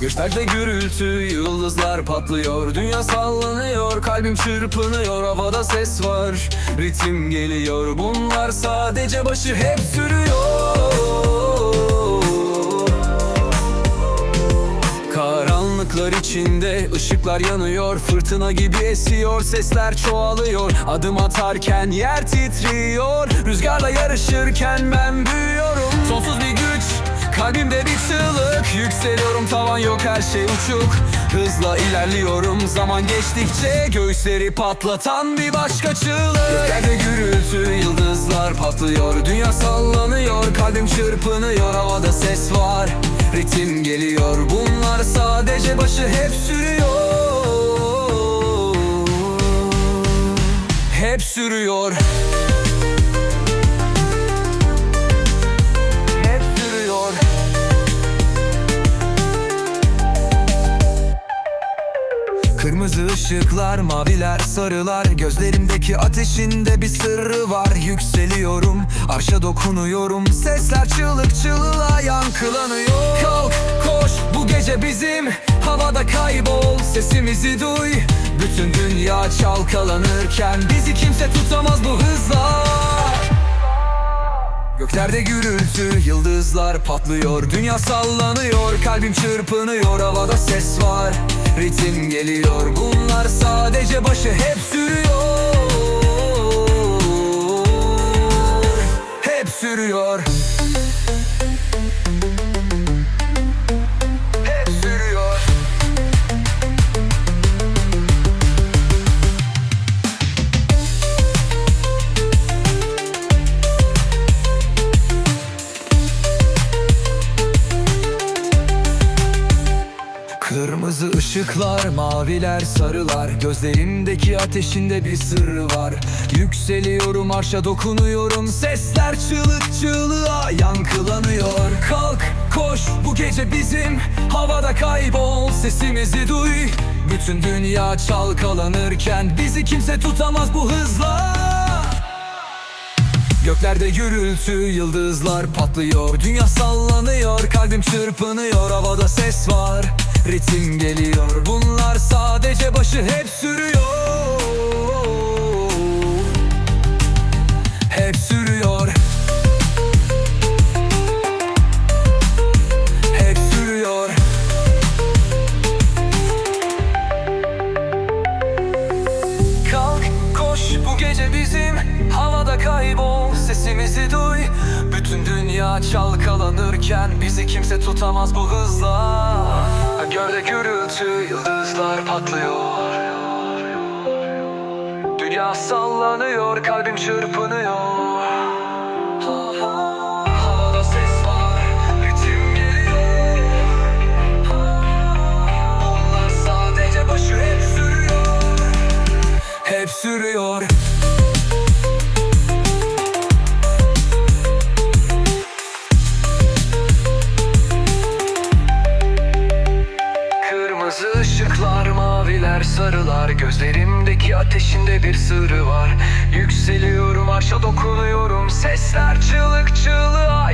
Göklerde gürültü, yıldızlar patlıyor. Dünya sallanıyor, kalbim çırpınıyor. Havada ses var, ritim geliyor. Bunlar sadece başı hep sürüyor. Karanlıklar içinde ışıklar yanıyor. Fırtına gibi esiyor sesler çoğalıyor. Adım atarken yer titriyor. Rüzgarla yarışırken ben büyüyorum. Sonsuz bir kalbimde bir çığlık Yükseliyorum tavan yok her şey uçuk. Hızla ilerliyorum zaman geçtikçe Göğüsleri patlatan bir başka çığlık. Göklerde gürültü yıldızlar patlıyor Dünya sallanıyor kalbim çırpınıyor Havada ses var. Ritim geliyor Bunlar sadece başı hep sürüyor. Hep sürüyor Kırmızı ışıklar, maviler, sarılar. Gözlerimdeki ateşinde bir sırrı var. Yükseliyorum, arşa dokunuyorum. Sesler çığlık çığlığa yankılanıyor. Kalk, koş, bu gece bizim Havada kaybol, sesimizi duy Bütün dünya çalkalanırken. Bizi kimse tutamaz bu hızla Göklerde gürültü, yıldızlar patlıyor Dünya sallanıyor, kalbim çırpınıyor Havada ses var, ritim geliyor. Bunlar sadece başı hep sürüyor Kırmızı ışıklar, maviler, sarılar. Gözlerimdeki ateşinde bir sırrı var. Yükseliyorum, arşa dokunuyorum. Sesler çığlık çığlığa yankılanıyor. Kalk, koş, bu gece bizim Havada kaybol, sesimizi duy. Bütün dünya çalkalanırken Bizi kimse tutamaz bu hızla. Göklerde gürültü, yıldızlar patlıyor. Dünya sallanıyor, kalbim çırpınıyor Havada ses var, ritim geliyor Bunlar sadece başı hep sürüyor. Hep sürüyor. Hep sürüyor. Kalk koş bu gece bizim Havada kaybol. Sesimizi duy Bütün dünya çalkalanırken Bizi kimse tutamaz bu hızla. Gölde gürültü yıldızlar patlıyor. Dünya sallanıyor kalbim çırpınıyor sarılar Gözlerimdeki ateşinde bir sırrı var. Yükseliyorum, arşa dokunuyorum. Sesler çığlık çığlığa